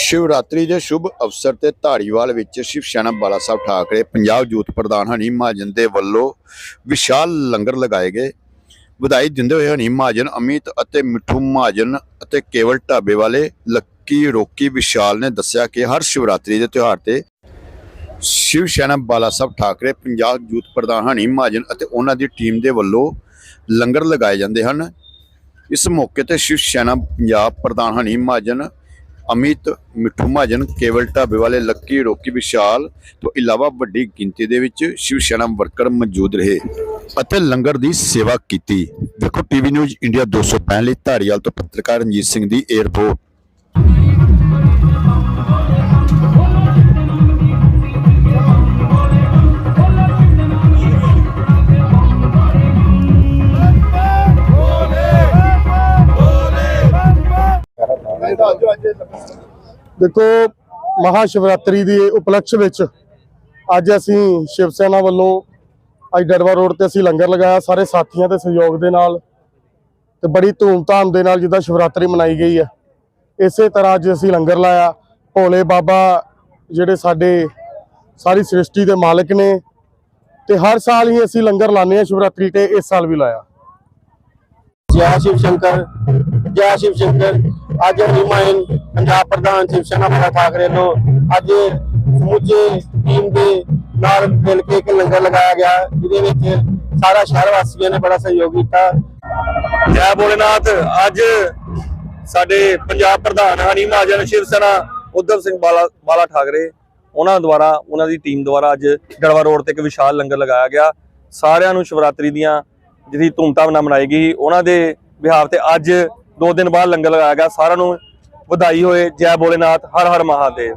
ਸ਼ਿਵਰਾਤਰੀ ਦੇ ਸ਼ੁਭ ਅਵਸਰ ਤੇ ਧਾਰੀਵਾਲ ਵਿੱਚ ਸ਼ਿਵ ਸੈਨਾ ਬਾਲਾ ਸਾਹਿਬ ਠਾਕਰੇ, ਪੰਜਾਬ ਯੂਥ ਪ੍ਰਧਾਨ ਹਨੀ ਮਹਾਜਨ ਦੇ ਵੱਲੋਂ ਵਿਸ਼ਾਲ ਲੰਗਰ ਲਗਾਏ ਗਏ। ਵਧਾਈ ਦਿੰਦੇ ਹੋਏ ਹਨੀ ਮਹਾਜਨ, ਅਮਿਤ ਅਤੇ ਮਿੱਠੂ ਮਹਾਜਨ ਅਤੇ ਕੇਵਲ ਢਾਬੇ ਵਾਲੇ ਲੱਕੀ ਰੋਕੀ ਵਿਸ਼ਾਲ ਨੇ ਦੱਸਿਆ ਕਿ ਹਰ ਸ਼ਿਵਰਾਤਰੀ ਦੇ ਤਿਉਹਾਰ ਤੇ ਸ਼ਿਵ ਸੈਨਾ ਬਾਲਾ ਸਾਹਿਬ ਠਾਕਰੇ, ਪੰਜਾਬ ਯੂਥ ਪ੍ਰਧਾਨ ਹਨੀ ਮਹਾਜਨ ਅਤੇ ਉਹਨਾਂ ਦੀ ਟੀਮ ਦੇ ਵੱਲੋਂ ਲੰਗਰ ਲਗਾਏ ਜਾਂਦੇ ਹਨ। ਇਸ ਮੌਕੇ ਤੇ ਸ਼ਿਵ ਸੈਨਾ ਪੰਜਾਬ ਪ੍ਰਧਾਨ ਹਨੀ ਮਹਾਜਨ ਅਮਿਤ ਮਿੱਠੂ ਮਹਾਜਨ, ਕੇਵਲ ਢਾਬੇ ਵਾਲੇ ਲੱਕੀ, ਰੋਕੀ ਵਿਸ਼ਾਲ ਤੋਂ ਇਲਾਵਾ ਵੱਡੀ ਗਿਣਤੀ ਦੇ ਵਿੱਚ ਸ਼ਿਵ ਸੈਨਾ ਵਰਕਰ ਮੌਜੂਦ ਰਹੇ ਅਤੇ ਲੰਗਰ ਦੀ ਸੇਵਾ ਕੀਤੀ। ਵੇਖੋ ਟੀਵੀ ਨਿਊਜ਼ ਇੰਡੀਆ 265 ਲਈ ਧਾਰੀਵਾਲ ਤੋਂ ਪੱਤਰਕਾਰ ਰਣਜੀਤ ਸਿੰਘ ਦੀ 에ਅਰਪੋਰਟ ਦੇਖੋ ਮਹਾ ਸ਼ਿਵਰਾਤਰੀ ਦੀ ਉਪਲਕਸ਼ ਵਿੱਚ ਅੱਜ ਅਸੀਂ ਸ਼ਿਵ ਸੈਨਾ ਵੱਲੋਂ ਅੱਜ ਡਰਵਾ ਰੋਡ ਤੇ ਅਸੀਂ ਲੰਗਰ ਲਗਾਇਆ, ਸਾਰੇ ਸਾਥੀਆਂ ਦੇ ਸਹਿਯੋਗ ਦੇ ਨਾਲ ਤੇ ਬੜੀ ਧੂਮਧਾਮ ਦੇ ਨਾਲ ਜਿੱਦਾਂ ਸ਼ਿਵਰਾਤਰੀ ਮਨਾਈ ਗਈ ਹੈ। ਇਸੇ ਤਰ੍ਹਾਂ ਅੱਜ ਅਸੀਂ ਲੰਗਰ ਲਾਇਆ। ਭੋਲੇ ਬਾਬਾ ਜਿਹੜੇ ਸਾਡੇ ਸਾਰੀ ਸ੍ਰਿਸ਼ਟੀ ਦੇ ਮਾਲਕ ਨੇ ਤੇ ਹਰ ਸਾਲ ਹੀ ਅਸੀਂ ਲੰਗਰ ਲਾਉਂਦੇ ਹਾਂ ਸ਼ਿਵਰਾਤਰੀ ਤੇ, ਇਸ ਸਾਲ ਵੀ ਲਾਇਆ। ਜੈ ਸ਼ਿਵ ਸ਼ੰਕਰ, ਜੈ ਸ਼ਿਵ ਸ਼ੰਕਰ। ਅੱਜ ਹਿਮਾਇਨ ਪੰਜਾਬ ਪ੍ਰਧਾਨ ਸ਼ਿਵ ਸੈਨਾ ਬਾਲਾ ਠਾਕਰੇ ਨੂੰ ਅੱਜ ਸਮੁੱਚੇ ਟੀਮ ਦੇ ਨਾਲ ਮਿਲ ਕੇ ਇੱਕ ਲੰਗਰ ਲਗਾਇਆ ਗਿਆ, ਜਿਹਦੇ ਵਿੱਚ ਸਾਰਾ ਸ਼ਹਿਰ ਵਾਸੀਆਂ ਨੇ ਬੜਾ ਸਹਿਯੋਗ ਕੀਤਾ। ਜੈ ਭੋਲੇਨਾਥ, ਅੱਜ ਸਾਡੇ ਪੰਜਾਬ ਪ੍ਰਧਾਨ ਹਨੀ ਮਹਾਜਨ ਸ਼ਿਵ ਸੈਨਾ ਉਧਮ ਸਿੰਘ ਬਾਲਾ ਬਾਲਾ ਠਾਕਰੇ, ਉਹਨਾਂ ਦੁਆਰਾ, ਉਹਨਾਂ ਦੀ ਟੀਮ ਦੁਆਰਾ ਅੱਜ ਡੜਵਾ ਰੋਡ ਤੇ ਇੱਕ ਵਿਸ਼ਾਲ ਲੰਗਰ ਲਗਾਇਆ ਗਿਆ। ਸਾਰਿਆਂ ਨੂੰ ਸ਼ਿਵਰਾਤਰੀ ਦੀਆਂ ਜਿਹੜੀ ਧੂਮਧਾਮ ਨਾਲ ਮਨਾਈ ਗਈ, ਉਹਨਾਂ ਦੇ ਵਿਹਾਰ ਤੇ ਅੱਜ ਦੋ ਦਿਨ ਬਾਅਦ ਲੰਗਰ ਲਗਾਇਆ ਗਿਆ, ਸਾਰਿਆਂ ਨੂੰ ਵਧਾਈ ਹੋਏ, ਜੈ ਭੋਲੇਨਾਥ, ਹਰ ਹਰ ਮਹਾਦੇਵ।